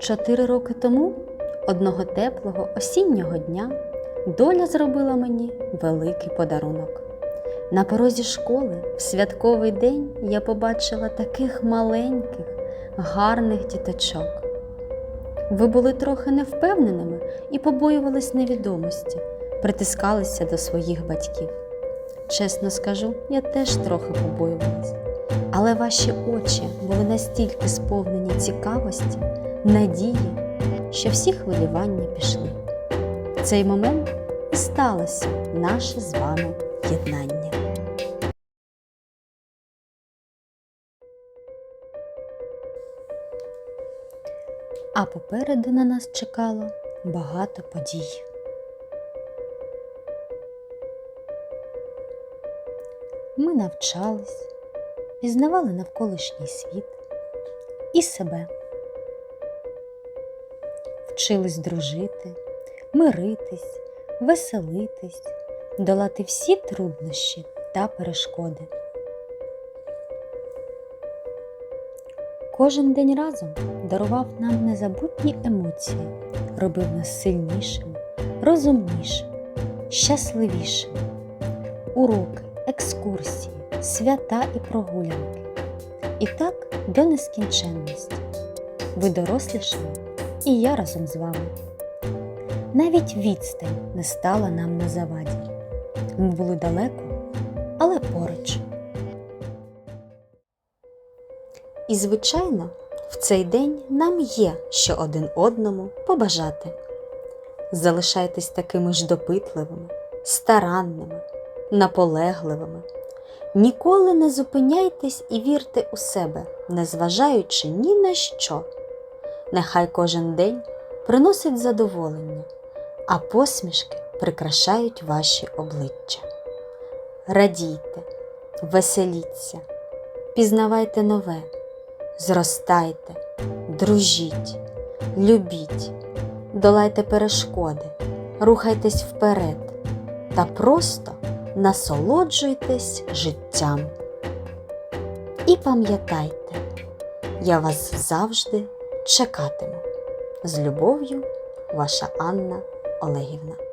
Чотири роки тому, одного теплого осіннього дня, доля зробила мені великий подарунок. На порозі школи в святковий день я побачила таких маленьких, гарних діточок. Ви були трохи невпевненими і побоювались невідомості, притискалися до своїх батьків. Чесно скажу, я теж трохи побоювалась. Але ваші очі були настільки сповнені цікавості, надії, що всі хвилювання пішли. В цей момент і сталося наше з вами єднання. А попереду на нас чекало багато подій. Ми навчались, пізнавали навколишній світ і себе, вчились дружити, миритись, веселитись, долати всі труднощі та перешкоди. Кожен день разом дарував нам незабутні емоції, робив нас сильнішими, розумнішими, щасливішими. Уроки, екскурсії, свята і прогулянки. І так до нескінченності. Ви дорослішали, і я разом з вами. Навіть відстань не стала нам на заваді. Ми були далеко, але поруч. І, звичайно, в цей день нам є що один одному побажати. Залишайтесь такими ж допитливими, старанними, наполегливими. Ніколи не зупиняйтесь і вірте у себе, незважаючи ні на що. Нехай кожен день приносить задоволення, а посмішки прикрашають ваші обличчя. Радійте, веселіться, пізнавайте нове, зростайте, дружіть, любіть, долайте перешкоди, рухайтесь вперед та просто насолоджуйтесь життям. І пам'ятайте, я вас завжди чекатиму. З любов'ю, ваша Анна Олегівна.